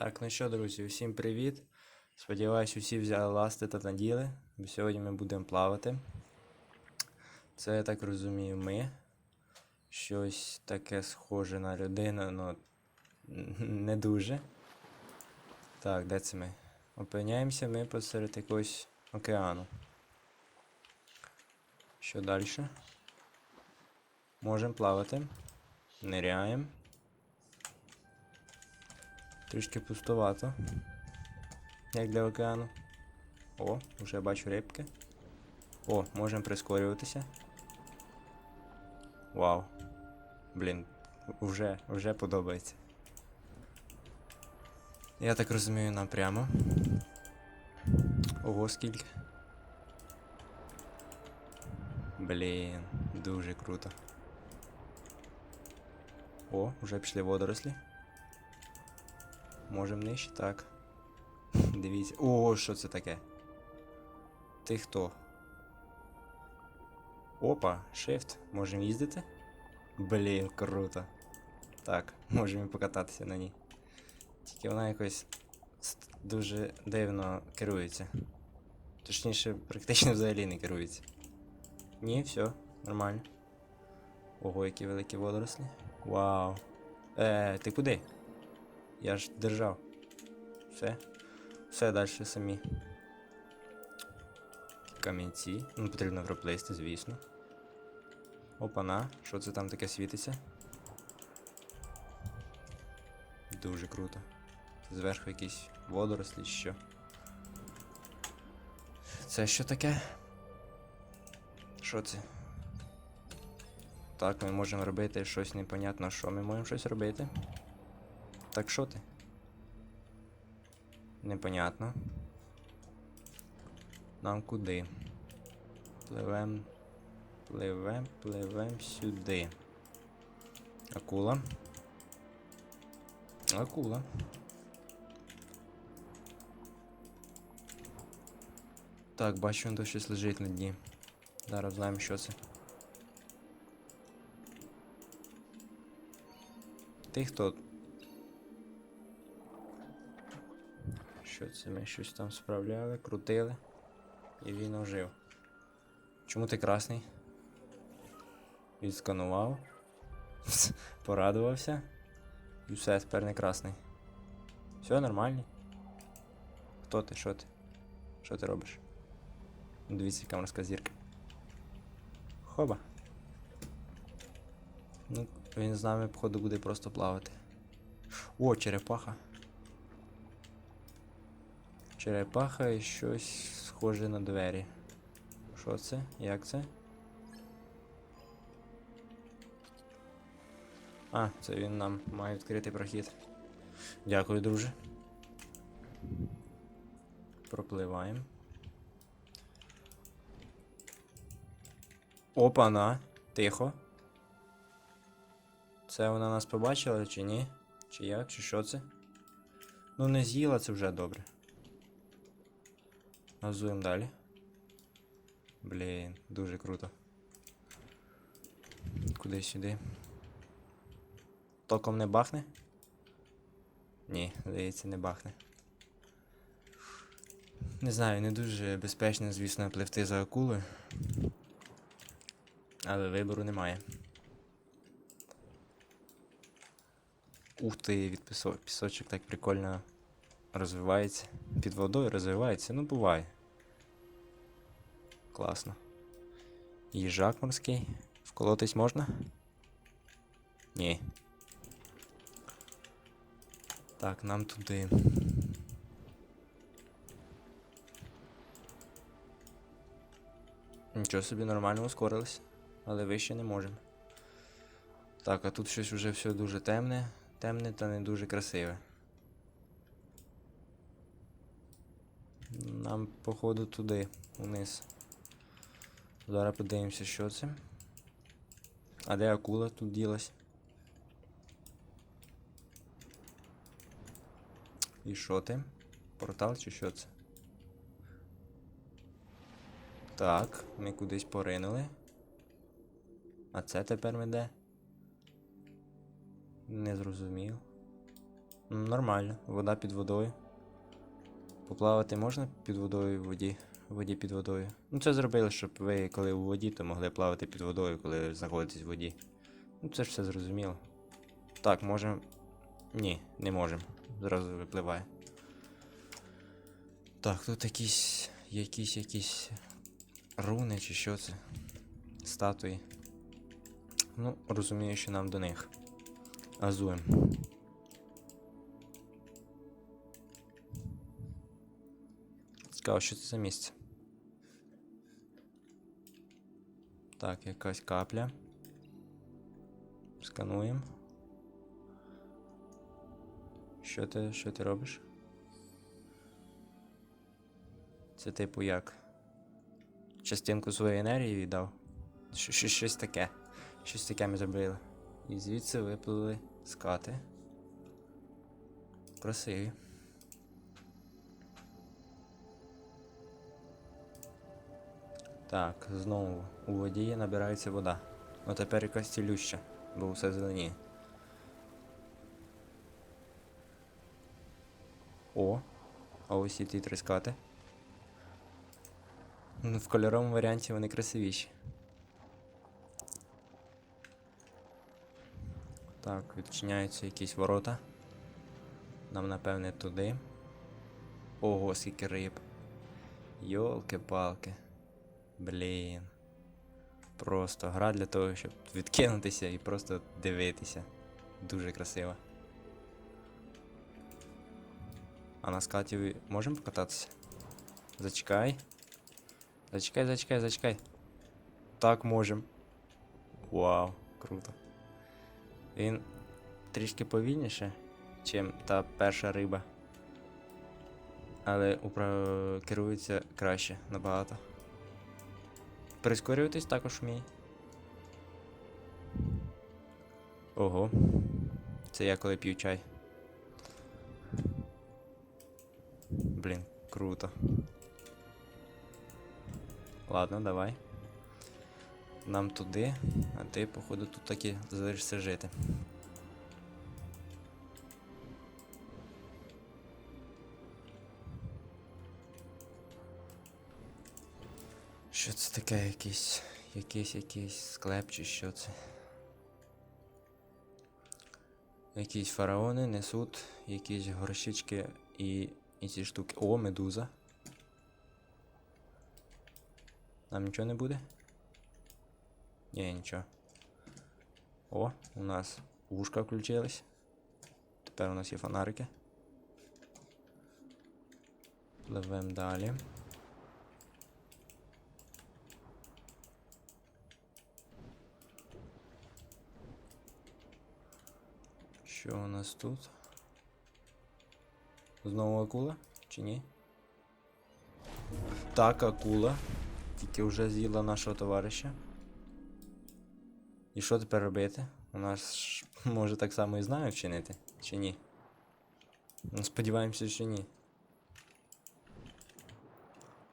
Так, ну що, друзі, усім привіт. Сподіваюсь, усі взяли ласти та наділи. бо Сьогодні ми будемо плавати. Це, я так розумію, ми. Щось таке схоже на людину, але не дуже. Так, де це ми? Опиняємося ми посеред якогось океану. Що далі? Можемо плавати. Ниряємо. Трішки пустовато. Як для океану. О, вже бачу рибки. О, можемо прискорюватися. Вау. Блін, вже, вже подобається. Я так розумію, нам прямо. Ого, скільки. Блін, дуже круто. О, вже пішли водорослі. Можем нижче, так. Дивіться. О, що це таке? Ти хто? Опа, shift. Можемо їздити? Блін, круто. Так, можемо покататися на ній. Тільки вона якось дуже дивно керується. Точніше, практично взагалі не керується. Ні, все, нормально. Ого, які великі водорослі. Вау. Е, ти куди? Я ж держав. Все. Все далі самі. Камінці. Ну, потрібно проплисти, звісно. Опана. Що це там таке світиться? Дуже круто. Зверху якісь водорослі що. Це що таке? Що це? Так, ми можемо робити щось непонятно, що ми можемо щось робити. Так що ти? Непонятно. Нам куди? Пливем. Пливем, пливем сюди. Акула. Акула. Так, бачу, він тут щось лежить на дні. Зараз знаємо, що це. Ти хто? Що це ми щось там справляли, крутили, і він ожив. Чому ти красний? Відсканував, порадувався. І все, тепер не красний. Все нормально. Хто ти? Що ти? Що ти робиш? Ну, Дивіться, яка морська зірка. Хоба. Ну, він з нами, походу, буде просто плавати. О, черепаха. Черепаха і щось схоже на двері. Що це? Як це? А, це він нам має відкрити прохід. Дякую, друже. Пропливаємо. Опа-на. Тихо. Це вона нас побачила чи ні? Чи як? Чи що це? Ну не з'їла це вже добре. Газуємо далі. Блін, дуже круто. Куди сюди? Током не бахне? Ні, здається, не бахне. Не знаю, не дуже безпечно, звісно, пливти за акулою. Але вибору немає. Ух ти, від пісо... пісочок так прикольно розвивається. Під водою розвивається, ну буває. Класно. Їжак морський. Вколотись можна? Ні. Так, нам туди. Нічого собі нормально ускорились, але вище не можемо. Так, а тут щось вже все дуже темне, темне та не дуже красиве. Нам, походу, туди, вниз. Зараз подивимося, що це. А де акула тут ділась? І що ти? Портал чи що це? Так, ми кудись поринули. А це тепер ми де? Не зрозумів. Нормально, вода під водою. Поплавати можна під водою в воді. В воді під водою. Ну це зробили, щоб ви, коли у воді, то могли плавати під водою, коли знаходитесь в воді. Ну це ж все зрозуміло. Так, можемо. Ні, не можемо. Зразу випливає. Так, тут якісь. якісь якісь руни чи що це? Статуї. Ну, розумію, що нам до них. Азуємо. Цікаво, що це за місце. Так, якась капля. Скануємо. Що ти, що ти робиш? Це типу як? Частинку своєї енергії віддав? Щось таке. Щось таке ми зробили. І звідси виплили скати. Красиві. Так, знову у воді набирається вода. Ну тепер якась цілюща, бо все зеленіє. О, а ось і ті три скати. Ну, В кольоровому варіанті вони красивіші. Так, відчиняються якісь ворота. Нам, напевне, туди. Ого, скільки риб. Йолки-палки. Блін. Просто гра для того, щоб відкинутися і просто дивитися. Дуже красиво. А на скаті можемо покататися? Зачекай. Зачекай, зачекай, зачекай. Так, можем. Вау, круто. Він трішки повільніше, чим та перша риба. Але упра... керується краще набагато. Прискорюватись також мій. Ого. Це я коли п'ю чай. Блін, круто. Ладно, давай. Нам туди, а ти, походу, тут таки залишишся жити. Що це таке якийсь. якийсь якийсь склеп чи що це? Якісь фараони несуть якісь горщички і, і ці штуки. О, медуза. Нам нічого не буде? Ні, нічого. О, у нас ушка включились. Тепер у нас є фонарики. Пливемо далі. Що у нас тут? Знову акула? Чи ні? Так, акула. Тільки вже з'їла нашого товариша. І що тепер робити? У нас може так само і знають вчинити, чи ні? Ну, сподіваємося, що ні.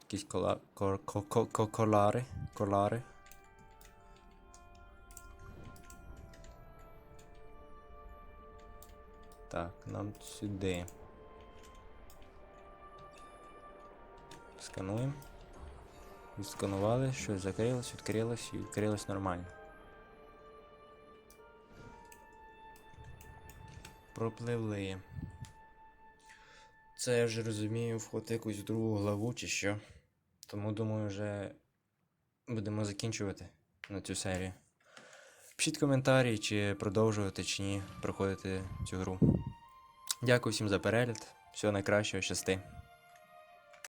Якісь кола... Кор... Ко... Ко... Ко... Колари. Колари. Так, нам сюди. Скануємо. Відсканували, щось закрилось, відкрилось і відкрилось нормально. Пропливли. Це я вже розумію, вход якусь другу главу чи що. Тому думаю, вже будемо закінчувати на цю серію. Пишіть коментарі, чи продовжувати, чи ні проходити цю гру. Дякую всім за перегляд. Всього найкращого, щасти.